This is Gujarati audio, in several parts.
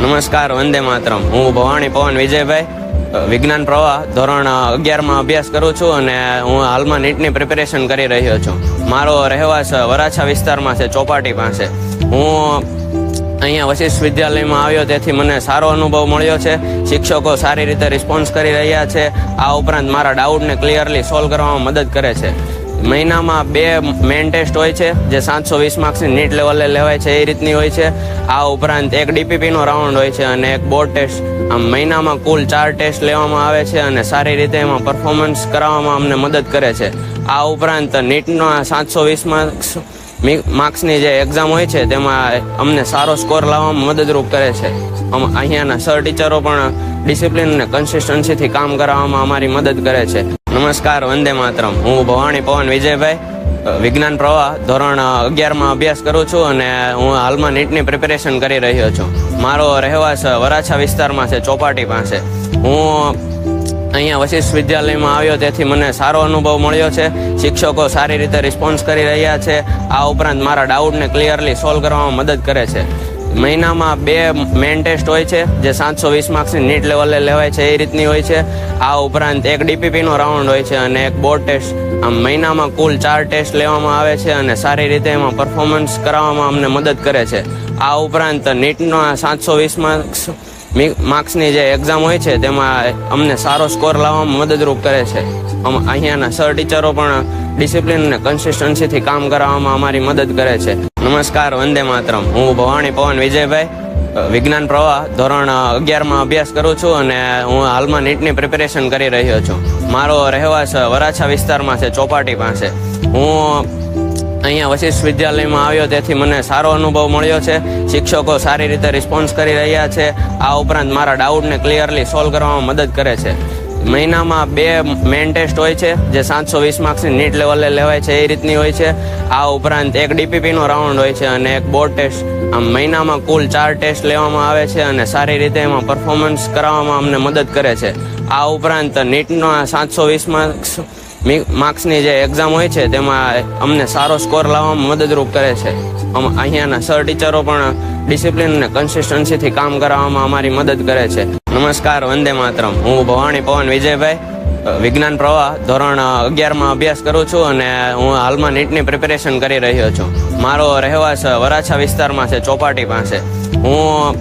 નમસ્કાર, વંદે માતરમ. હું ભવાણી પવન વિજયભાઈ. વિજ્ઞાન પ્રવાહ ધોરણ અગિયારમાં અભ્યાસ કરું છું અને હું હાલમાં નીટની પ્રિપેરેશન કરી રહ્યો છું. મારો રહેવાસ વરાછા વિસ્તારમાં છે, ચોપાટી પાસે. હું અહીંયા વશિષ્ઠ વિદ્યાલયમાં આવ્યો, તેથી મને સારો અનુભવ મળ્યો છે. શિક્ષકો સારી રીતે રિસ્પોન્સ કરી રહ્યા છે. આ ઉપરાંત મારા ડાઉટને ક્લિયરલી સોલ્વ કરવામાં મદદ કરે છે. મહિનામાં બે મેઇન ટેસ્ટ હોય છે, જે સાતસો વીસ માર્ક્સની નીટ લેવલે લેવાય છે, એ રીતની હોય છે. આ ઉપરાંત એક ડીપીપીનો રાઉન્ડ હોય છે અને એક બોર્ડ ટેસ્ટ આમ મહિનામાં કુલ ચાર ટેસ્ટ લેવામાં આવે છે અને સારી રીતે એમાં પરફોર્મન્સ કરાવવામાં અમને મદદ કરે છે. આ ઉપરાંત નીટનો સાતસો વીસ માર્ક્સ માર્ક્સની જે એક્ઝામ હોય છે, તેમાં અમને સારો સ્કોર લાવવામાં મદદરૂપ કરે છે. અહીંયાના સર ટીચરો પણ ડિસિપ્લિન અને કન્સિસ્ટન્સીથી કામ કરાવવામાં અમારી મદદ કરે છે. નમસ્કાર, વંદે માતરમ. હું ભવાણી પવન વિજયભાઈ વિજ્ઞાન પ્રવાહ, ધોરણ અગિયારમાં અભ્યાસ કરું છું અને હું હાલમાં નીટની પ્રિપેરેશન કરી રહ્યો છું. મારો રહેવાસ વરાછા વિસ્તારમાં છે, ચોપાટી પાસે. હું અહીંયા વશિષ્ઠ વિદ્યાલયમાં આવ્યો, તેથી મને સારો અનુભવ મળ્યો છે. શિક્ષકો સારી રીતે રિસ્પોન્સ કરી રહ્યા છે. આ ઉપરાંત મારા ડાઉટને ક્લિયરલી સોલ્વ કરવામાં મદદ કરે છે. મહિનામાં બે મેઇન ટેસ્ટ હોય છે, જે સાતસો વીસ માર્ક્સની નીટ લેવલે લેવાય છે, એ રીતની હોય છે. આ ઉપરાંત એક ડીપીપીનો રાઉન્ડ હોય છે અને એક બોર્ડ ટેસ્ટ. આમ મહિનામાં કુલ ચાર ટેસ્ટ લેવામાં આવે છે અને સારી રીતે એમાં પરફોર્મન્સ કરાવવામાં અમને મદદ કરે છે. આ ઉપરાંત નીટનો સાતસો વીસ માર્ક્સ માર્ક્સની જે એક્ઝામ હોય છે, તેમાં અમને સારો સ્કોર લાવવામાં મદદરૂપ કરે છે. અહીંયાના સર ટીચરો પણ ડિસિપ્લિન અને કન્સિસ્ટન્સીથી કામ કરાવવામાં અમારી મદદ કરે છે. નમસ્કાર, વંદે માતરમ. હું ભવાણી પવન વિજયભાઈ. વિજ્ઞાન પ્રવાહ ધોરણ અગિયારમાં અભ્યાસ કરું છું અને હું હાલમાં નીટની પ્રિપેરેશન કરી રહ્યો છું. મારો રહેવાસ વરાછા વિસ્તારમાં છે, ચોપાટી પાસે. હું અહીંયા વશિષ્ઠ વિદ્યાલયમાં આવ્યો, તેથી મને સારો અનુભવ મળ્યો છે. શિક્ષકો સારી રીતે રિસ્પોન્સ કરી રહ્યા છે. આ ઉપરાંત મારા ડાઉટને ક્લિયરલી સોલ્વ કરવામાં મદદ કરે છે. મહિનામાં બે મેઇન ટેસ્ટ હોય છે, જે સાતસો વીસ માર્ક્સની નીટ લેવલે લેવાય છે, એ રીતની હોય છે. આ ઉપરાંત એક ડીપીપીનો રાઉન્ડ હોય છે અને એક બોર્ડ ટેસ્ટ આમ મહિનામાં કુલ ચાર ટેસ્ટ લેવામાં આવે છે અને સારી રીતે એમાં પરફોર્મન્સ કરાવવામાં અમને મદદ કરે છે. આ ઉપરાંત નીટનો સાતસો વીસ માર્ક્સ માર્ક્સની જે એક્ઝામ હોય છે, તેમાં અમને સારો સ્કોર લાવવામાં મદદરૂપ કરે છે. અહીંયાના સર ટીચરો પણ ડિસિપ્લિન અને કન્સિસ્ટન્સીથી કામ કરાવવામાં અમારી મદદ કરે છે. નમસ્કાર, વંદે માતરમ. હું ભવાણી પવન વિજયભાઈ. વિજ્ઞાન પ્રવાહ ધોરણ અગિયારમાં અભ્યાસ કરું છું અને હું હાલમાં નીટની પ્રિપેરેશન કરી રહ્યો છું. મારો રહેવાસ વરાછા વિસ્તારમાં છે ચોપાટી પાસે હું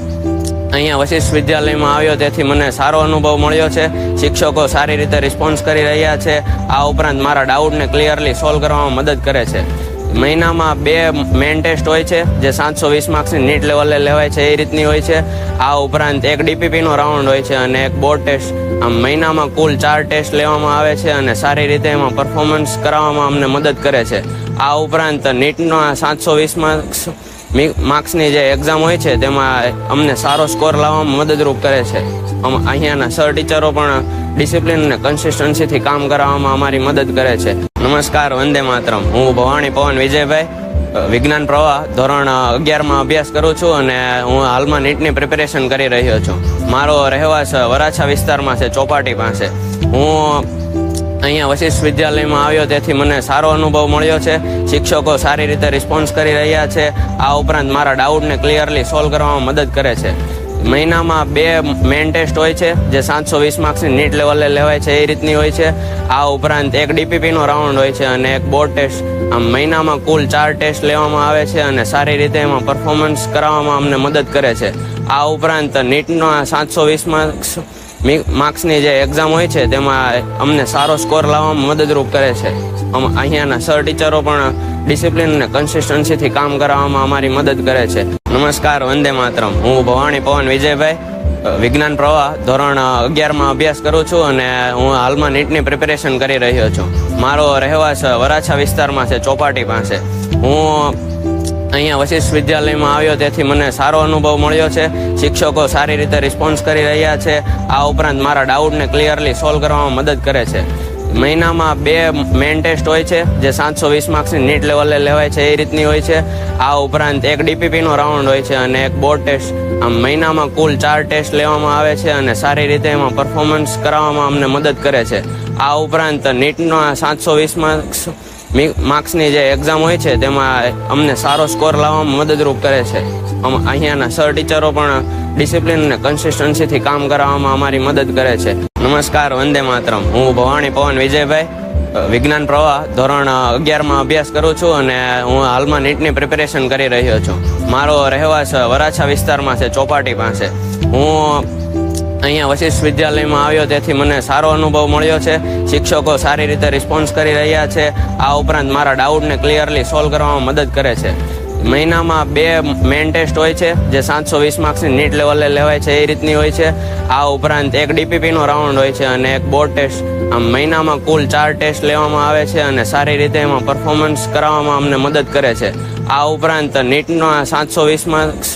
અહીંયા વશિષ્ઠ વિદ્યાલયમાં આવ્યો, તેથી મને સારો અનુભવ મળ્યો છે. શિક્ષકો સારી રીતે રિસ્પોન્સ કરી રહ્યા છે. આ ઉપરાંત મારા ડાઉટને ક્લિયરલી સોલ્વ કરવામાં મદદ કરે છે. મહિનામાં બે મેઇન ટેસ્ટ હોય છે, જે સાતસો વીસ માર્ક્સની નીટ લેવલે લેવાય છે, એ રીતની હોય છે. આ ઉપરાંત એક ડીપીપીનો રાઉન્ડ હોય છે અને એક બોર્ડ ટેસ્ટ આમ મહિનામાં કુલ ચાર ટેસ્ટ લેવામાં આવે છે અને સારી રીતે એમાં પરફોર્મન્સ કરાવવામાં અમને મદદ કરે છે. આ ઉપરાંત નીટના સાતસો વીસ માર્ક્સ માર્ક્સની જે એક્ઝામ હોય છે, તેમાં અમને સારો સ્કોર લાવવામાં મદદરૂપ કરે છે. અહીંયાના સર ટીચરો પણ ડિસિપ્લિન અને કન્સિસ્ટન્સીથી કામ કરાવવામાં અમારી મદદ કરે છે. નમસ્કાર, વંદે માતરમ. હું ભવાણી પવન વિજયભાઈ. વિજ્ઞાન પ્રવાહ, ધોરણ અગિયારમાં અભ્યાસ કરું છું અને હું હાલમાં નીટની પ્રિપેરેશન કરી રહ્યો છું. મારો રહેવાસ વરાછા વિસ્તારમાં છે, ચોપાટી પાસે. હું અહીંયા વશિષ્ઠ વિદ્યાલયમાં આવ્યો, તેથી મને સારો અનુભવ મળ્યો છે. શિક્ષકો સારી રીતે રિસ્પોન્સ કરી રહ્યા છે. આ ઉપરાંત મારા ડાઉટને ક્લિયરલી સોલ્વ કરવામાં મદદ કરે છે. મહિનામાં બે મેઇન ટેસ્ટ હોય છે, જે સાતસો વીસ માર્ક્સની નીટ લેવલે લેવાય છે, એ રીતની હોય છે. આ ઉપરાંત એક ડીપીપીનો રાઉન્ડ હોય છે અને એક બોર્ડ ટેસ્ટ આમ મહિનામાં કુલ ચાર ટેસ્ટ લેવામાં આવે છે અને સારી રીતે એમાં પરફોર્મન્સ કરાવવામાં અમને મદદ કરે છે. આ ઉપરાંત નીટના સાતસો વીસ માર્ક્સ માર્ક્સની જે એક્ઝામ હોય છે, તેમાં અમને સારો સ્કોર લાવવામાં મદદરૂપ કરે છે. અહીંયાના સર ટીચરો પણ ડિસિપ્લિન અને કન્સિસ્ટન્સીથી કામ કરાવવામાં અમારી મદદ કરે છે. નમસ્કાર, વંદે માતરમ. હું ભવાણી પવન વિજયભાઈ. વિજ્ઞાન પ્રવાહ, ધોરણ અગિયારમાં અભ્યાસ કરું છું અને હું હાલમાં નીટની પ્રિપેરેશન કરી રહ્યો છું. મારો રહેવાસ વરાછા વિસ્તારમાં છે, ચોપાટી પાસે. હું અહીંયા વશિષ્ઠ વિદ્યાલયમાં આવ્યો, તેથી મને સારો અનુભવ મળ્યો છે. શિક્ષકો સારી રીતે રિસ્પોન્સ કરી રહ્યા છે. આ ઉપરાંત મારા ડાઉટને ક્લિયરલી સોલ્વ કરવામાં મદદ કરે છે. મહિનામાં બે મેઇન ટેસ્ટ હોય છે, જે સાતસો વીસ માર્ક્સની નીટ લેવલે લેવાય છે, એ રીતની હોય છે. આ ઉપરાંત એક ડીપીપીનો રાઉન્ડ હોય છે અને એક બોર્ડ ટેસ્ટ આમ મહિનામાં કુલ ચાર ટેસ્ટ લેવામાં આવે છે અને સારી રીતે એમાં પરફોર્મન્સ કરાવવામાં અમને મદદ કરે છે. આ ઉપરાંત નીટના સાતસો વીસ માર્ક્સ માર્ક્સની જે એક્ઝામ હોય છે, તેમાં અમને સારો સ્કોર લાવવામાં મદદરૂપ કરે છે. અહીંયાના સર ટીચરો પણ ડિસિપ્લિન અને કન્સિસ્ટન્સીથી કામ કરાવવામાં અમારી મદદ કરે છે. નમસ્કાર, વંદે માતરમ. હું ભવાણી પવન વિજયભાઈ. વિજ્ઞાન પ્રવાહ, ધોરણ અગિયારમાં અભ્યાસ કરું છું અને હું હાલમાં નીટની પ્રિપેરેશન કરી રહ્યો છું. મારો રહેવાસ વરાછા વિસ્તારમાં છે, ચોપાટી પાસે. હું અહીંયા વશિષ્ઠ વિદ્યાલયમાં આવ્યો, તેથી મને સારો અનુભવ મળ્યો છે. શિક્ષકો સારી રીતે રિસ્પોન્સ કરી રહ્યા છે. આ ઉપરાંત મારા ડાઉટને ક્લિયરલી સોલ્વ કરવામાં મદદ કરે છે. મહિનામાં બે મેઇન ટેસ્ટ હોય છે, જે સાતસો વીસ માર્ક્સની નીટ લેવલે લેવાય છે, એ રીતની હોય છે. આ ઉપરાંત એક ડીપીપીનો રાઉન્ડ હોય છે અને એક બોર્ડ ટેસ્ટ આમ મહિનામાં કુલ ચાર ટેસ્ટ લેવામાં આવે છે અને સારી રીતે એમાં પરફોર્મન્સ કરાવવામાં અમને મદદ કરે છે. આ ઉપરાંત નીટના સાતસો વીસ માર્ક્સ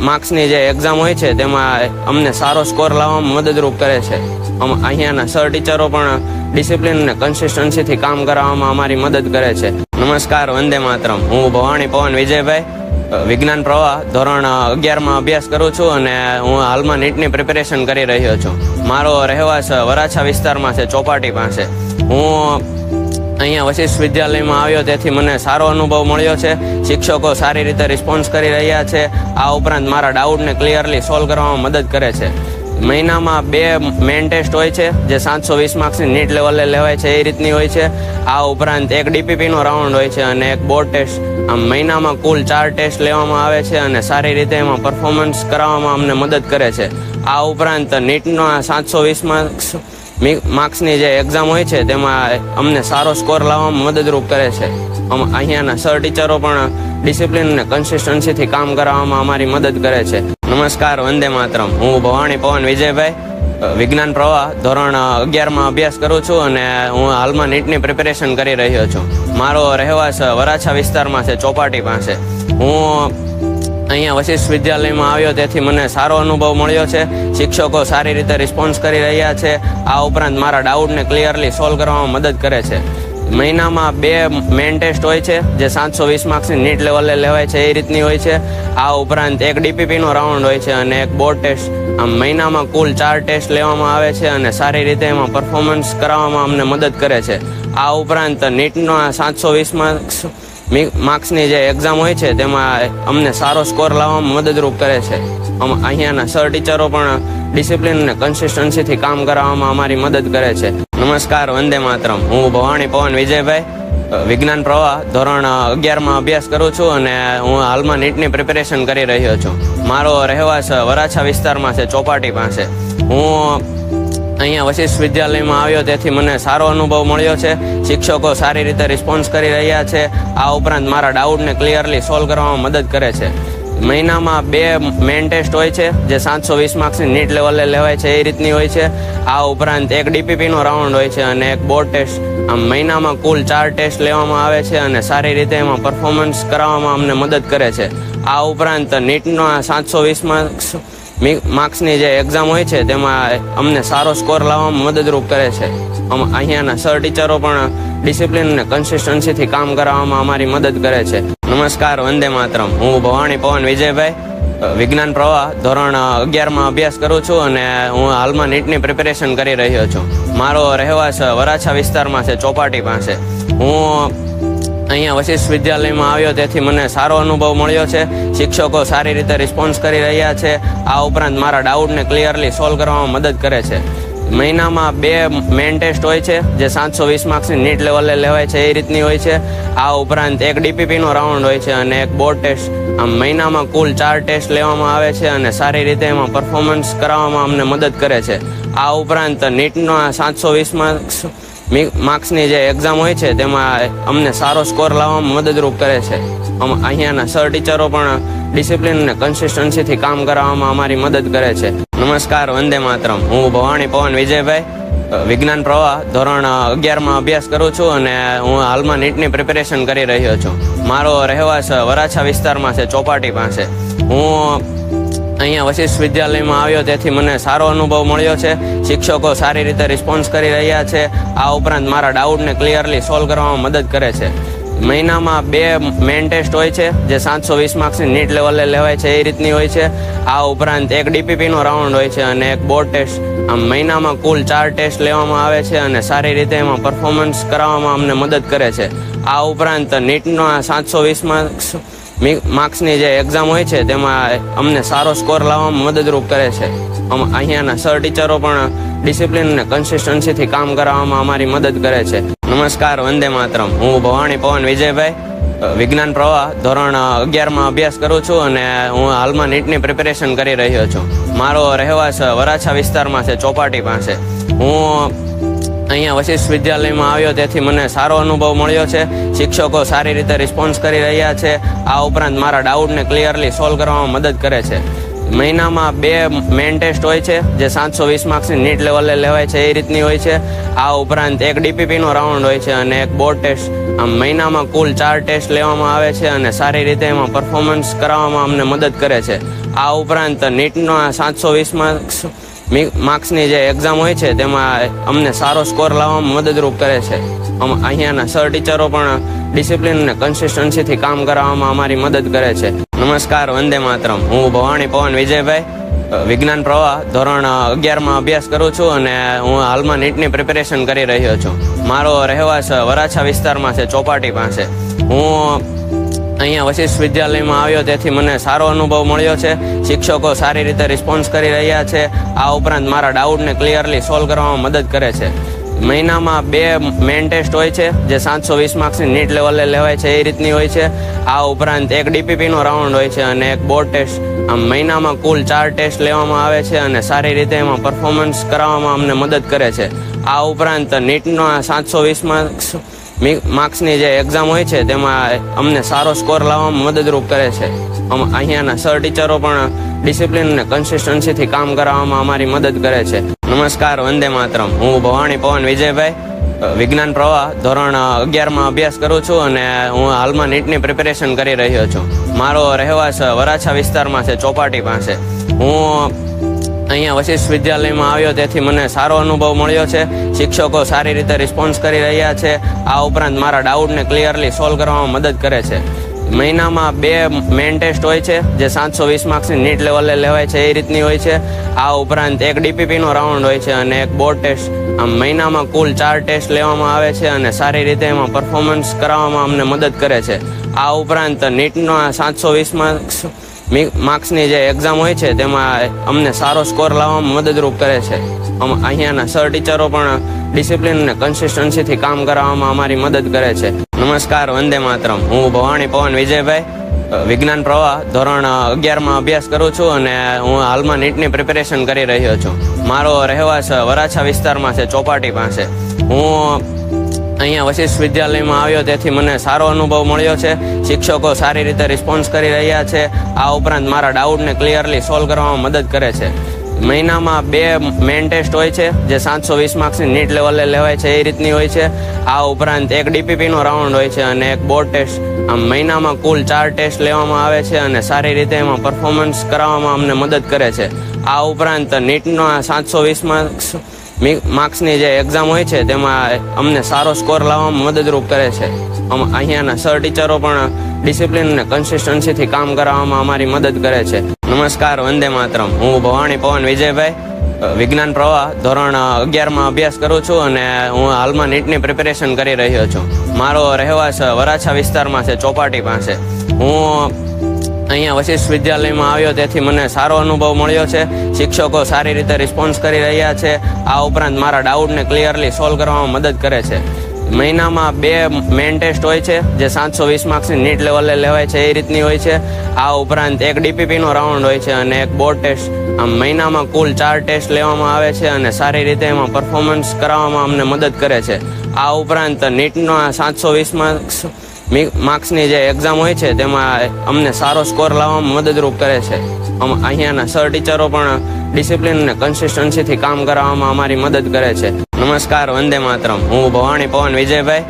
માર્ક્સની જે એક્ઝામ હોય છે, તેમાં અમને સારો સ્કોર લાવવામાં મદદરૂપ કરે છે. અહીંયાના સર ટીચરો પણ ડિસિપ્લિન અને કન્સિસ્ટન્સીથી કામ કરાવવામાં અમારી મદદ કરે છે. નમસ્કાર, વંદે માતરમ. હું ભવાણી પવન વિજયભાઈ. વિજ્ઞાન પ્રવાહ, ધોરણ અગિયારમાં અભ્યાસ કરું છું અને હું હાલમાં નીટની પ્રિપેરેશન કરી રહ્યો છું. મારો રહેવાસ વરાછા વિસ્તારમાં છે, ચોપાટી પાસે. હું અહીંયા વશિષ્ઠ વિદ્યાલયમાં આવ્યો, તેથી મને સારો અનુભવ મળ્યો છે. શિક્ષકો સારી રીતે રિસ્પોન્સ કરી રહ્યા છે. આ ઉપરાંત મારા ડાઉટને ક્લિયરલી સોલ્વ કરવામાં મદદ કરે છે. મહિનામાં બે મેઇન ટેસ્ટ હોય છે, જે સાતસો વીસ માર્ક્સની નીટ લેવલે લેવાય છે, એ રીતની હોય છે. આ ઉપરાંત એક ડીપીપીનો રાઉન્ડ હોય છે અને એક બોર્ડ ટેસ્ટ આમ મહિનામાં કુલ ચાર ટેસ્ટ લેવામાં આવે છે અને સારી રીતે એમાં પરફોર્મન્સ કરાવવામાં અમને મદદ કરે છે. આ ઉપરાંત નીટના સાતસો વીસ માર્ક્સ માર્ક્સની જે એક્ઝામ હોય છે, તેમાં અમને સારો સ્કોર લાવવામાં મદદરૂપ કરે છે. અહીંયાના સર ટીચરો પણ ડિસિપ્લિન અને કન્સિસ્ટન્સીથી કામ કરાવવામાં અમારી મદદ કરે છે. નમસ્કાર, વંદે માતરમ. હું ભવાણી પવન વિજયભાઈ. વિજ્ઞાન પ્રવાહ, ધોરણ અગિયારમાં અભ્યાસ કરું છું અને હું હાલમાં નીટની પ્રિપેરેશન કરી રહ્યો છું. મારો રહેવાસ વરાછા વિસ્તારમાં છે, ચોપાટી પાસે. હું અહીંયા વશિષ્ઠ વિદ્યાલયમાં આવ્યો, તેથી મને સારો અનુભવ મળ્યો છે. શિક્ષકો સારી રીતે રિસ્પોન્સ કરી રહ્યા છે. આ ઉપરાંત મારા ડાઉટને ક્લિયરલી સોલ્વ કરવામાં મદદ કરે છે. મહિનામાં બે મેઇન ટેસ્ટ હોય છે, જે સાતસો વીસ માર્ક્સની નીટ લેવલે લેવાય છે, એ રીતની હોય છે. આ ઉપરાંત એક ડીપીપીનો રાઉન્ડ હોય છે અને એક બોર્ડ ટેસ્ટ આમ મહિનામાં કુલ ચાર ટેસ્ટ લેવામાં આવે છે અને સારી રીતે એમાં પરફોર્મન્સ કરાવવામાં અમને મદદ કરે છે. આ ઉપરાંત નીટના સાતસો વીસ માર્ક્સ માર્ક્સની જે એક્ઝામ હોય છે, તેમાં અમને સારો સ્કોર લાવવામાં મદદરૂપ કરે છે. અહીંયાના સર ટીચરો પણ ડિસિપ્લિન અને કન્સિસ્ટન્સીથી કામ કરાવવામાં અમારી મદદ કરે છે. નમસ્કાર, વંદે માતરમ. હું ભવાણી પવન વિજયભાઈ. વિજ્ઞાન પ્રવાહ, ધોરણ અગિયારમાં અભ્યાસ કરું છું અને હું હાલમાં નીટની પ્રિપેરેશન કરી રહ્યો છું. મારો રહેવાસ વરાછા વિસ્તારમાં છે, ચોપાટી પાસે. હું અહીંયા વશિષ્ઠ વિદ્યાલયમાં આવ્યો, તેથી મને સારો અનુભવ મળ્યો છે. શિક્ષકો સારી રીતે રિસ્પોન્સ કરી રહ્યા છે. આ ઉપરાંત મારા ડાઉટને ક્લિયરલી સોલ્વ કરવામાં મદદ કરે છે. મહિનામાં બે મેઇન ટેસ્ટ હોય છે, જે સાતસો વીસ માર્ક્સની નીટ લેવલે લેવાય છે, એ રીતની હોય છે. આ ઉપરાંત એક ડીપીપીનો રાઉન્ડ હોય છે અને એક બોર્ડ ટેસ્ટ આમ મહિનામાં કુલ ચાર ટેસ્ટ લેવામાં આવે છે અને સારી રીતે એમાં પરફોર્મન્સ કરાવવામાં અમને મદદ કરે છે. આ ઉપરાંત નીટના સાતસો વીસ માર્ક્સ માર્ક્સની જે એક્ઝામ હોય છે, તેમાં અમને સારો સ્કોર લાવવામાં મદદરૂપ કરે છે. અહીંયાના સર ટીચરો પણ ડિસિપ્લિન અને કન્સિસ્ટન્સીથી કામ કરાવવામાં અમારી મદદ કરે છે. નમસ્કાર, વંદે માતરમ. હું ભવાણી પવન વિજયભાઈ. વિજ્ઞાન પ્રવાહ, ધોરણ અગિયારમાં અભ્યાસ કરું છું અને હું હાલમાં નીટની પ્રિપેરેશન કરી રહ્યો છું. મારો રહેવાસ વરાછા વિસ્તારમાં છે, ચોપાટી પાસે. હું અહીંયા વશિષ્ઠ વિદ્યાલયમાં આવ્યો, તેથી મને સારો અનુભવ મળ્યો છે. શિક્ષકો સારી રીતે રિસ્પોન્સ કરી રહ્યા છે. આ ઉપરાંત મારા ડાઉટને ક્લિયરલી સોલ્વ કરવામાં મદદ કરે છે. મહિનામાં બે મેઇન ટેસ્ટ હોય છે, જે સાતસો વીસ માર્ક્સની નીટ લેવલે લેવાય છે, એ રીતની હોય છે. આ ઉપરાંત એક ડીપીપીનો રાઉન્ડ હોય છે અને એક બોર્ડ ટેસ્ટ આમ મહિનામાં કુલ ચાર ટેસ્ટ લેવામાં આવે છે અને સારી રીતે એમાં પરફોર્મન્સ કરાવવામાં અમને મદદ કરે છે. આ ઉપરાંત નીટના સાતસો વીસ માર્ક્સ માર્ક્સની જે એક્ઝામ હોય છે, તેમાં અમને સારો સ્કોર લાવવામાં મદદરૂપ કરે છે. અહીંયાના સર ટીચરો પણ ડિસિપ્લિન અને કન્સિસ્ટન્સીથી કામ કરાવવામાં અમારી મદદ કરે છે. નમસ્કાર, વંદે માતરમ. હું ભવાણી પવન વિજયભાઈ. વિજ્ઞાન પ્રવાહ, ધોરણ અગિયારમાં અભ્યાસ કરું છું અને હું હાલમાં નીટની પ્રિપેરેશન કરી રહ્યો છું. મારો રહેવાસ વરાછા વિસ્તારમાં છે, ચોપાટી પાસે. હું અહીંયા વશિષ્ઠ વિદ્યાલયમાં આવ્યો, તેથી મને સારો અનુભવ મળ્યો છે. શિક્ષકો સારી રીતે રિસ્પોન્સ કરી રહ્યા છે. આ ઉપરાંત મારા ડાઉટને ક્લિયરલી સોલ્વ કરવામાં મદદ કરે છે. મહિનામાં બે મેન ટેસ્ટ હોય છે, જે સાતસો વીસ માર્ક્સની નીટ લેવલે લેવાય છે, એ રીતની હોય છે. આ ઉપરાંત એક ડીપીપીનો રાઉન્ડ હોય છે અને એક બોર્ડ ટેસ્ટ આમ મહિનામાં કુલ ચાર ટેસ્ટ લેવામાં આવે છે અને સારી રીતે એમાં પરફોર્મન્સ કરાવવામાં અમને મદદ કરે છે. આ ઉપરાંત નીટના સાતસો વીસ માર્ક્સ માર્ક્સની જે એક્ઝામ હોય છે, તેમાં અમને સારો સ્કોર લાવવામાં મદદરૂપ કરે છે. અહીંયાના સર ટીચરો પણ ડિસિપ્લિન અને કન્સિસ્ટન્સીથી કામ કરાવવામાં અમારી મદદ કરે છે. નમસ્કાર, વંદે માતરમ. હું ભવાણી પવન વિજયભાઈ. વિજ્ઞાન પ્રવાહ, ધોરણ અગિયારમાં અભ્યાસ કરું છું અને હું હાલમાં નીટની પ્રિપેરેશન કરી રહ્યો છું. મારો રહેવાસ વરાછા વિસ્તારમાં છે, ચોપાટી પાસે. હું અહીંયા વશિષ્ઠ વિદ્યાલયમાં આવ્યો, તેથી મને સારો અનુભવ મળ્યો છે. શિક્ષકો સારી રીતે રિસ્પોન્સ કરી રહ્યા છે. આ ઉપરાંત મારા ડાઉટને ક્લિયરલી સોલ્વ કરવામાં મદદ કરે છે. મહિનામાં બે મેન ટેસ્ટ હોય છે, જે સાતસો વીસ માર્ક્સની નીટ લેવલે લેવાય છે, એ રીતની હોય છે. આ ઉપરાંત એક ડીપીપીનો રાઉન્ડ હોય છે અને એક બોર્ડ ટેસ્ટ આમ મહિનામાં કુલ ચાર ટેસ્ટ લેવામાં આવે છે અને સારી રીતે એમાં પરફોર્મન્સ કરાવવામાં અમને મદદ કરે છે. આ ઉપરાંત નીટના સાતસો વીસ માર્ક્સ માર્ક્સની જે એક્ઝામ હોય છે, તેમાં અમને સારો સ્કોર લાવવામાં મદદરૂપ કરે છે. અહીંયાના સર ટીચરો પણ ડિસિપ્લિન અને કન્સિસ્ટન્સીથી કામ કરાવવામાં અમારી મદદ કરે છે. નમસ્કાર, વંદે માતરમ. હું ભવાણી પવન વિજયભાઈ. વિજ્ઞાન પ્રવાહ, ધોરણ અગિયારમાં અભ્યાસ કરું છું અને હું હાલમાં નીટની પ્રિપેરેશન કરી રહ્યો છું. મારો રહેવાસ વરાછા વિસ્તારમાં છે, ચોપાટી પાસે. હું અહીંયા વશિષ્ઠ વિદ્યાલયમાં આવ્યો, તેથી મને સારો અનુભવ મળ્યો છે. શિક્ષકો સારી રીતે રિસ્પોન્સ કરી રહ્યા છે. આ ઉપરાંત મારા ડાઉટને ક્લિયરલી સોલ્વ કરવામાં મદદ કરે છે. મહિનામાં બે મેન ટેસ્ટ હોય છે, જે સાતસો વીસ માર્ક્સની નીટ લેવલે લેવાય છે, એ રીતની હોય છે. આ ઉપરાંત એક ડીપીપીનો રાઉન્ડ હોય છે અને એક બોર્ડ ટેસ્ટ આમ મહિનામાં કુલ ચાર ટેસ્ટ લેવામાં આવે છે અને સારી રીતે એમાં પરફોર્મન્સ કરાવવામાં અમને મદદ કરે છે. આ ઉપરાંત નીટના સાતસો વીસ માર્ક્સ માર્ક્સની જે એક્ઝામ હોય છે, તેમાં અમને સારો સ્કોર લાવવામાં મદદરૂપ કરે છે. અહીંયાના સર ટીચરો પણ ડિસિપ્લિન અને કન્સિસ્ટન્સીથી કામ કરાવવામાં અમારી મદદ કરે છે. નમસ્કાર, વંદે માતરમ. હું ભવાણી પવન વિજયભાઈ. વિજ્ઞાન પ્રવાહ, ધોરણ અગિયારમાં અભ્યાસ કરું છું અને હું હાલમાં નીટની પ્રિપેરેશન કરી રહ્યો છું. મારો રહેવાસ વરાછા વિસ્તારમાં છે, ચોપાટી પાસે. હું અહીંયા વશિષ્ઠ વિદ્યાલયમાં આવ્યો, તેથી મને સારો અનુભવ મળ્યો છે. શિક્ષકો સારી રીતે રિસ્પોન્સ કરી રહ્યા છે. આ ઉપરાંત મારા ડાઉટને ક્લિયરલી સોલ્વ કરવામાં મદદ કરે છે. મહિનામાં બે મેન ટેસ્ટ હોય છે, જે સાતસો વીસ માર્ક્સની નીટ લેવલે લેવાય છે, એ રીતની હોય છે. આ ઉપરાંત એક ડીપીપીનો રાઉન્ડ હોય છે અને એક બોર્ડ ટેસ્ટ આમ મહિનામાં કુલ ચાર ટેસ્ટ લેવામાં આવે છે અને સારી રીતે એમાં પરફોર્મન્સ કરાવવામાં અમને મદદ કરે છે. આ ઉપરાંત નીટના સાતસો વીસ માર્ક્સ માર્ક્સની જે એક્ઝામ હોય છે, તેમાં અમને સારો સ્કોર લાવવામાં મદદરૂપ કરે છે. અહીંયાના સર ટીચરો પણ ડિસિપ્લિન અને કન્સિસ્ટન્સીથી કામ કરાવવામાં અમારી મદદ કરે છે. નમસ્કાર, વંદે માતરમ. હું ભવાણી પવન વિજયભાઈ. વિજ્ઞાન પ્રવાહ, ધોરણ અગિયારમાં અભ્યાસ કરું છું અને હું હાલમાં નીટની પ્રિપેરેશન કરી રહ્યો છું. મારો રહેવાસ વરાછા વિસ્તારમાં છે, ચોપાટી પાસે. હું અહીંયા વશિષ્ઠ વિદ્યાલયમાં આવ્યો, તેથી મને સારો અનુભવ મળ્યો છે. શિક્ષકો સારી રીતે રિસ્પોન્સ કરી રહ્યા છે. આ ઉપરાંત મારા ડાઉટને ક્લિયરલી સોલ્વ કરવામાં મદદ કરે છે. મહિનામાં બે મેન ટેસ્ટ હોય છે, જે સાતસો વીસ માર્ક્સની નીટ લેવલે લેવાય છે, એ રીતની હોય છે. આ ઉપરાંત એક ડીપીપીનો રાઉન્ડ હોય છે અને એક બોર્ડ ટેસ્ટ આમ મહિનામાં કુલ ચાર ટેસ્ટ લેવામાં આવે છે અને સારી રીતે એમાં પરફોર્મન્સ કરાવવામાં અમને મદદ કરે છે. આ ઉપરાંત નીટના સાતસો વીસ માર્ક્સ માર્ક્સની જે એક્ઝામ હોય છે, તેમાં અમને સારો સ્કોર લાવવામાં મદદરૂપ કરે છે. અહીંયાના સર ટીચરો પણ ડિસિપ્લિન અને કન્સિસ્ટન્સીથી કામ કરાવવામાં અમારી મદદ કરે છે. નમસ્કાર, વંદે માતરમ. હું ભવાણી પવન વિજયભાઈ. વિજ્ઞાન પ્રવાહ, ધોરણ અગિયારમાં અભ્યાસ કરું છું અને હું હાલમાં નીટની પ્રિપેરેશન કરી રહ્યો છું. મારો રહેવાસ વરાછા વિસ્તારમાં છે, ચોપાટી પાસે. હું અહીંયા વશિષ્ઠ વિદ્યાલયમાં આવ્યો, તેથી મને સારો અનુભવ મળ્યો છે. શિક્ષકો સારી રીતે રિસ્પોન્સ કરી રહ્યા છે. આ ઉપરાંત મારા ડાઉટને ક્લિયરલી સોલ્વ કરવામાં મદદ કરે છે. મહિનામાં બે મેન ટેસ્ટ હોય છે, જે સાતસો વીસ માર્ક્સની નીટ લેવલે લેવાય છે, એ રીતની હોય છે. આ ઉપરાંત એક ડીપીપીનો રાઉન્ડ હોય છે અને એક બોર્ડ ટેસ્ટ આમ મહિનામાં કુલ ચાર ટેસ્ટ લેવામાં આવે છે અને સારી રીતે એમાં પરફોર્મન્સ કરાવવામાં અમને મદદ કરે છે. આ ઉપરાંત નીટના સાતસો વીસ માર્ક્સ માર્ક્સની જે એક્ઝામ હોય છે, તેમાં અમને સારો સ્કોર લાવવામાં મદદરૂપ કરે છે. અહીંયાના સર ટીચરો પણ ડિસિપ્લિન અને કન્સિસ્ટન્સીથી કામ કરાવવામાં અમારી મદદ કરે છે. નમસ્કાર, વંદે માતરમ. હું ભવાણી પવન વિજયભાઈ.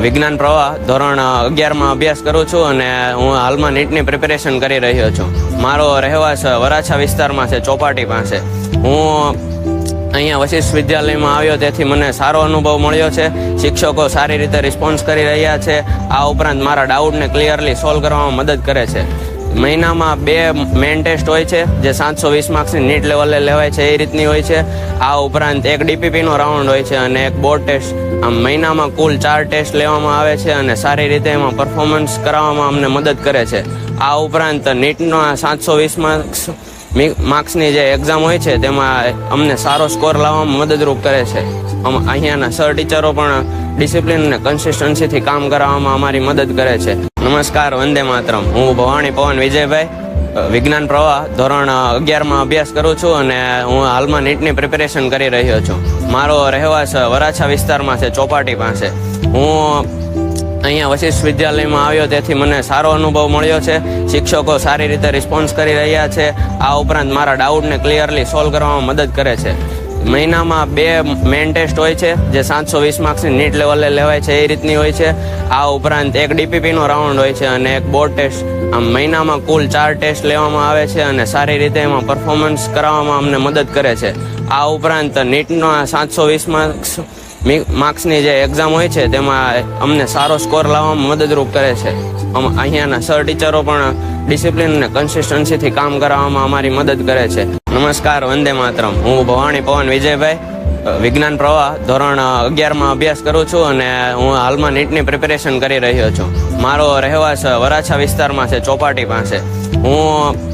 વિજ્ઞાન પ્રવાહ, ધોરણ અગિયારમાં અભ્યાસ કરું છું અને હું હાલમાં નીટની પ્રિપેરેશન કરી રહ્યો છું. મારો રહેવાસ વરાછા વિસ્તારમાં છે, ચોપાટી પાસે. હું અહીંયા વશિષ્ઠ વિદ્યાલયમાં આવ્યો, તેથી મને સારો અનુભવ મળ્યો છે. શિક્ષકો સારી રીતે રિસ્પોન્સ કરી રહ્યા છે. આ ઉપરાંત મારા ડાઉટને ક્લિયરલી સોલ્વ કરવામાં મદદ કરે છે. મહિનામાં બે મેન ટેસ્ટ હોય છે, જે સાતસો વીસ માર્ક્સની નીટ લેવલે લેવાય છે, એ રીતની હોય છે. આ ઉપરાંત એક ડીપીપીનો રાઉન્ડ હોય છે અને એક બોર્ડ ટેસ્ટ આમ મહિનામાં કુલ ચાર ટેસ્ટ લેવામાં આવે છે અને સારી રીતે એમાં પરફોર્મન્સ કરાવવામાં અમને મદદ કરે છે. આ ઉપરાંત નીટના સાતસો વીસ માર્ક્સ માર્ક્સની જે એક્ઝામ હોય છે, તેમાં અમને સારો સ્કોર લાવવામાં મદદરૂપ કરે છે. અહીંયાના સર ટીચરો પણ ડિસિપ્લિન અને કન્સિસ્ટન્સીથી કામ કરાવવામાં અમારી મદદ કરે છે. નમસ્કાર, વંદે માતરમ. હું ભવાણી પવન વિજયભાઈ. વિજ્ઞાન પ્રવાહ, ધોરણ અગિયારમાં અભ્યાસ કરું છું અને હું હાલમાં નીટની પ્રિપેરેશન કરી રહ્યો છું. મારો રહેવાસ વરાછા વિસ્તારમાં છે, ચોપાટી પાસે. હું અહીંયા વશિષ્ઠ વિદ્યાલયમાં આવ્યો, તેથી મને સારો અનુભવ મળ્યો છે. શિક્ષકો સારી રીતે રિસ્પોન્સ કરી રહ્યા છે. આ ઉપરાંત મારા ડાઉટને ક્લિયરલી સોલ્વ કરવામાં મદદ કરે છે. મહિનામાં બે મેન ટેસ્ટ હોય છે, જે સાતસો વીસ માર્ક્સની નીટ લેવલે લેવાય છે, એ રીતની હોય છે. આ ઉપરાંત એક ડીપીપીનો રાઉન્ડ હોય છે અને એક બોર્ડ ટેસ્ટ આમ મહિનામાં કુલ ચાર ટેસ્ટ લેવામાં આવે છે અને સારી રીતે એમાં પરફોર્મન્સ કરાવવામાં અમને મદદ કરે છે. આ ઉપરાંત નીટના સાતસો વીસ માર્ક્સ માર્ક્સની જે એક્ઝામ હોય છે, તેમાં અમને સારો સ્કોર લાવવામાં મદદરૂપ કરે છે. અહીંયાના સર ટીચરો પણ ડિસિપ્લિન અને કન્સિસ્ટન્સીથી કામ કરાવવામાં અમારી મદદ કરે છે. નમસ્કાર, વંદે માતરમ. હું ભવાણી પવન વિજયભાઈ. વિજ્ઞાન પ્રવાહ ધોરણ અગિયારમાં અભ્યાસ કરું છું અને હું હાલમાં નીટની પ્રિપેરેશન કરી રહ્યો છું. મારો રહેવાસ વરાછા વિસ્તારમાં છે, ચોપાટી પાસે. હું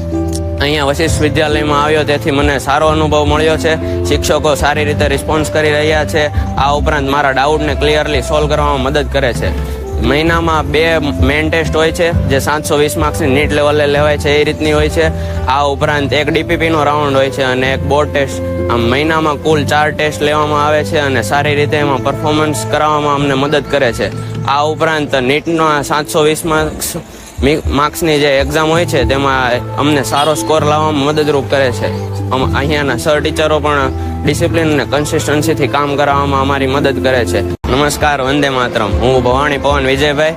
અહીંયા વશિષ્ઠ વિદ્યાલયમાં આવ્યો, તેથી મને સારો અનુભવ મળ્યો છે. શિક્ષકો સારી રીતે રિસ્પોન્સ કરી રહ્યા છે. આ ઉપરાંત મારા ડાઉટને ક્લિયરલી સોલ્વ કરવામાં મદદ કરે છે. મહિનામાં બે મેન ટેસ્ટ હોય છે, જે સાતસો વીસ માર્ક્સની નીટ લેવલે લેવાય છે, એ રીતની હોય છે. આ ઉપરાંત એક ડીપીપીનો રાઉન્ડ હોય છે અને એક બોર્ડ ટેસ્ટ આમ મહિનામાં કુલ ચાર ટેસ્ટ લેવામાં આવે છે અને સારી રીતે એમાં પરફોર્મન્સ કરાવવામાં અમને મદદ કરે છે. આ ઉપરાંત નીટના સાતસો વીસ માર્ક્સ માર્ક્સની જે એક્ઝામ હોય છે, તેમાં અમને સારો સ્કોર લાવવામાં મદદરૂપ કરે છે. અહીંયાના સર ટીચરો પણ ડિસિપ્લિન અને કન્સિસ્ટન્સીથી કામ કરાવવામાં અમારી મદદ કરે છે. નમસ્કાર, વંદે માતરમ. હું ભવાણી પવન વિજયભાઈ.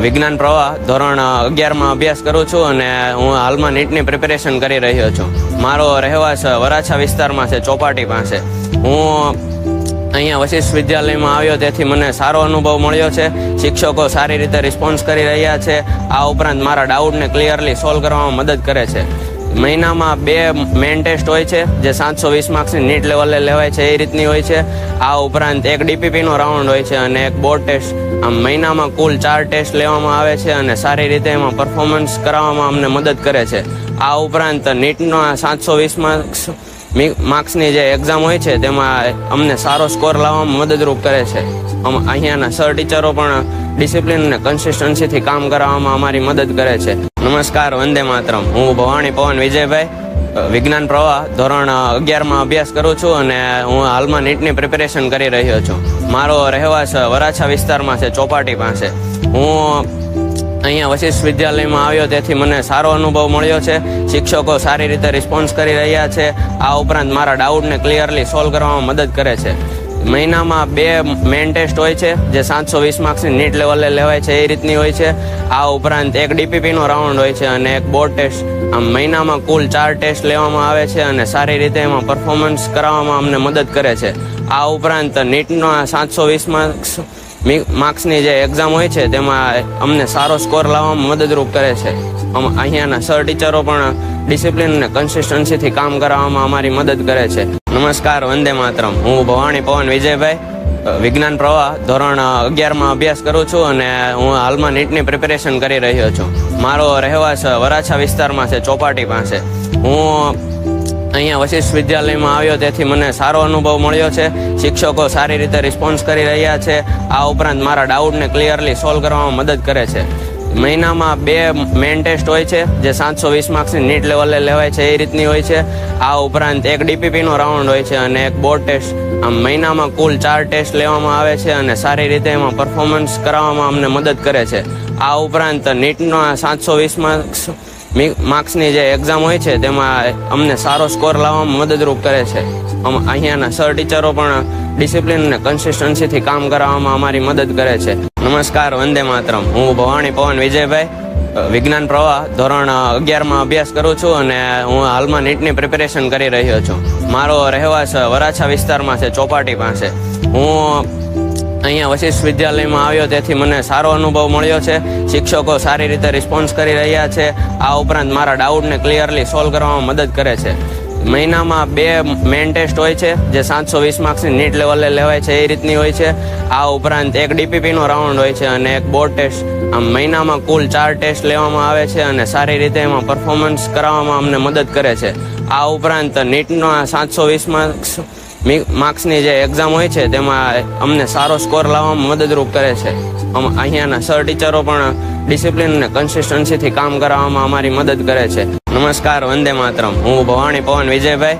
વિજ્ઞાન પ્રવાહ, ધોરણ અગિયારમાં અભ્યાસ કરું છું અને હું હાલમાં નીટની પ્રિપેરેશન કરી રહ્યો છું. મારો રહેવાસ વરાછા વિસ્તારમાં છે, ચોપાટી પાસે. હું અહીંયા વશિષ્ઠ વિદ્યાલયમાં આવ્યો, તેથી મને સારો અનુભવ મળ્યો છે. શિક્ષકો સારી રીતે રિસ્પોન્સ કરી રહ્યા છે. આ ઉપરાંત મારા ડાઉટને ક્લિયરલી સોલ્વ કરવામાં મદદ કરે છે. મહિનામાં બે મેન ટેસ્ટ હોય છે, જે સાતસો વીસ માર્ક્સની નીટ લેવલે લેવાય છે, એ રીતની હોય છે. આ ઉપરાંત એક ડીપીપીનો રાઉન્ડ હોય છે અને એક બોર્ડ ટેસ્ટ આમ મહિનામાં કુલ ચાર ટેસ્ટ લેવામાં આવે છે અને સારી રીતે એમાં પરફોર્મન્સ કરાવવામાં અમને મદદ કરે છે. આ ઉપરાંત નીટના સાતસો વીસ માર્ક્સ માર્ક્સની જે એક્ઝામ હોય છે, તેમાં અમને સારો સ્કોર લાવવામાં મદદરૂપ કરે છે. અહીંયાના સર ટીચરો પણ ડિસિપ્લિન અને કન્સિસ્ટન્સીથી કામ કરાવવામાં અમારી મદદ કરે છે. નમસ્કાર, વંદે માતરમ. હું ભવાણી પવન વિજયભાઈ. વિજ્ઞાન પ્રવાહ, ધોરણ અગિયારમાં અભ્યાસ કરું છું અને હું હાલમાં નીટની પ્રિપેરેશન કરી રહ્યો છું. મારો રહેવાસ વરાછા વિસ્તારમાં છે, ચોપાટી પાસે. હું અહીંયા વશિષ્ઠ વિદ્યાલયમાં આવ્યો, તેથી મને સારો અનુભવ મળ્યો છે. શિક્ષકો સારી રીતે રિસ્પોન્સ કરી રહ્યા છે. આ ઉપરાંત મારા ડાઉટને ક્લિયરલી સોલ્વ કરવામાં મદદ કરે છે. મહિનામાં બે મેન ટેસ્ટ હોય છે, જે સાતસો વીસ માર્ક્સની નીટ લેવલે લેવાય છે, એ રીતની હોય છે. આ ઉપરાંત એક ડીપીપીનો રાઉન્ડ હોય છે અને એક બોર્ડ ટેસ્ટ આમ મહિનામાં કુલ ચાર ટેસ્ટ લેવામાં આવે છે અને સારી રીતે એમાં પરફોર્મન્સ કરાવવામાં અમને મદદ કરે છે. આ ઉપરાંત નીટના સાતસો વીસ માર્ક્સ માર્ક્સની જે એક્ઝામ હોય છે, તેમાં અમને સારો સ્કોર લાવવામાં મદદરૂપ કરે છે. અહીંયાના સર ટીચરો પણ ડિસિપ્લિન અને કન્સિસ્ટન્સીથી કામ કરાવવામાં અમારી મદદ કરે છે. નમસ્કાર, વંદે માતરમ. હું ભવાણી પવન વિજયભાઈ. વિજ્ઞાન પ્રવાહ, ધોરણ અગિયારમાં અભ્યાસ કરું છું અને હું હાલમાં નીટની પ્રિપેરેશન કરી રહ્યો છું. મારો રહેવાસ વરાછા વિસ્તારમાં છે, ચોપાટી પાસે. હું અહીંયા વશિષ્ઠ વિદ્યાલયમાં આવ્યો, તેથી મને સારો અનુભવ મળ્યો છે. શિક્ષકો સારી રીતે રિસ્પોન્સ કરી રહ્યા છે. આ ઉપરાંત મારા ડાઉટને ક્લિયરલી સોલ્વ કરવામાં મદદ કરે છે. મહિનામાં બે મેન ટેસ્ટ હોય છે, જે સાતસો વીસ માર્ક્સની નીટ લેવલે લેવાય છે, એ રીતની હોય છે. આ ઉપરાંત એક ડીપીપીનો રાઉન્ડ હોય છે અને એક બોર્ડ ટેસ્ટ આમ મહિનામાં કુલ ચાર ટેસ્ટ લેવામાં આવે છે અને સારી રીતે એમાં પરફોર્મન્સ કરાવવામાં અમને મદદ કરે છે. આ ઉપરાંત નીટના સાતસો વીસ માર્ક્સ માર્ક્સની જે એક્ઝામ હોય છે, તેમાં અમને સારો સ્કોર લાવવામાં મદદરૂપ કરે છે. અહીંયાના સર ટીચરો પણ ડિસિપ્લિન અને કન્સિસ્ટન્સીથી કામ કરાવવામાં અમારી મદદ કરે છે. નમસ્કાર, વંદે માતરમ. હું ભવાણી પવન વિજયભાઈ. વિજ્ઞાન પ્રવાહ, ધોરણ અગિયારમાં અભ્યાસ કરું છું અને હું હાલમાં નીટની પ્રિપેરેશન કરી રહ્યો છું. મારો રહેવાસ વરાછા વિસ્તારમાં છે, ચોપાટી પાસે. હું અહીંયા વશિષ્ઠ વિદ્યાલયમાં આવ્યો, તેથી મને સારો અનુભવ મળ્યો છે. શિક્ષકો સારી રીતે રિસ્પોન્સ કરી રહ્યા છે. આ ઉપરાંત મારા ડાઉટને ક્લિયરલી સોલ્વ કરવામાં મદદ કરે છે. મહિનામાં બે મેઇન ટેસ્ટ હોય છે, જે સાતસો વીસ માર્ક્સની નીટ લેવલે લેવાય છે, એ રીતની હોય છે. આ ઉપરાંત એક ડીપીપીનો રાઉન્ડ હોય છે અને એક બોર્ડ ટેસ્ટ આમ મહિનામાં કુલ ચાર ટેસ્ટ લેવામાં આવે છે અને સારી રીતે એમાં પરફોર્મન્સ કરાવવામાં અમને મદદ કરે છે. આ ઉપરાંત નીટના સાતસો વીસ માર્ક્સ માર્ક્સની જે એક્ઝામ હોય છે, તેમાં અમને સારો સ્કોર લાવવામાં મદદરૂપ કરે છે. અહીંયાના સર ટીચરો પણ ડિસિપ્લિન અને કન્સિસ્ટન્સીથી કામ કરાવવામાં અમારી મદદ કરે છે. નમસ્કાર, વંદે માતરમ. હું ભવાણી પવન વિજયભાઈ.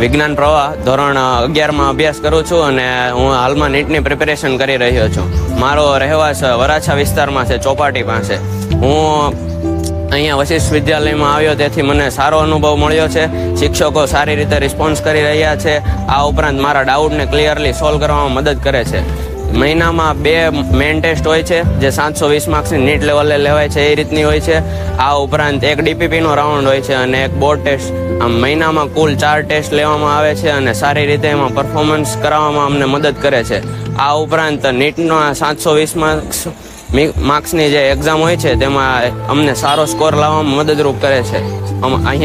વિજ્ઞાન પ્રવાહ, ધોરણ અગિયારમાં અભ્યાસ કરું છું અને હું હાલમાં નીટની પ્રિપેરેશન કરી રહ્યો છું. મારો રહેવાસ વરાછા વિસ્તારમાં છે, ચોપાટી પાસે. હું અહીંયા વશિષ્ઠ વિદ્યાલયમાં આવ્યો, તેથી મને સારો અનુભવ મળ્યો છે. શિક્ષકો સારી રીતે રિસ્પોન્સ કરી રહ્યા છે. આ ઉપરાંત મારા ડાઉટને ક્લિયરલી સોલ્વ કરવામાં મદદ કરે છે. મહિનામાં બે મેઇન ટેસ્ટ હોય છે, જે સાતસો વીસ માર્ક્સની નીટ લેવલે લેવાય છે, એ રીતની હોય છે. આ ઉપરાંત એક ડીપીપીનો રાઉન્ડ હોય છે અને એક બોર્ડ ટેસ્ટ આમ મહિનામાં કુલ ચાર ટેસ્ટ લેવામાં આવે છે અને સારી રીતે એમાં પરફોર્મન્સ કરાવવામાં અમને મદદ કરે છે. આ ઉપરાંત નીટના સાતસો વીસ માર્ક્સ માર્ક્સની જે એક્ઝામ હોય છે તેમાં અમને સારો સ્કોર લાવવામાં મદદરૂપ કરે છે. અહીંયા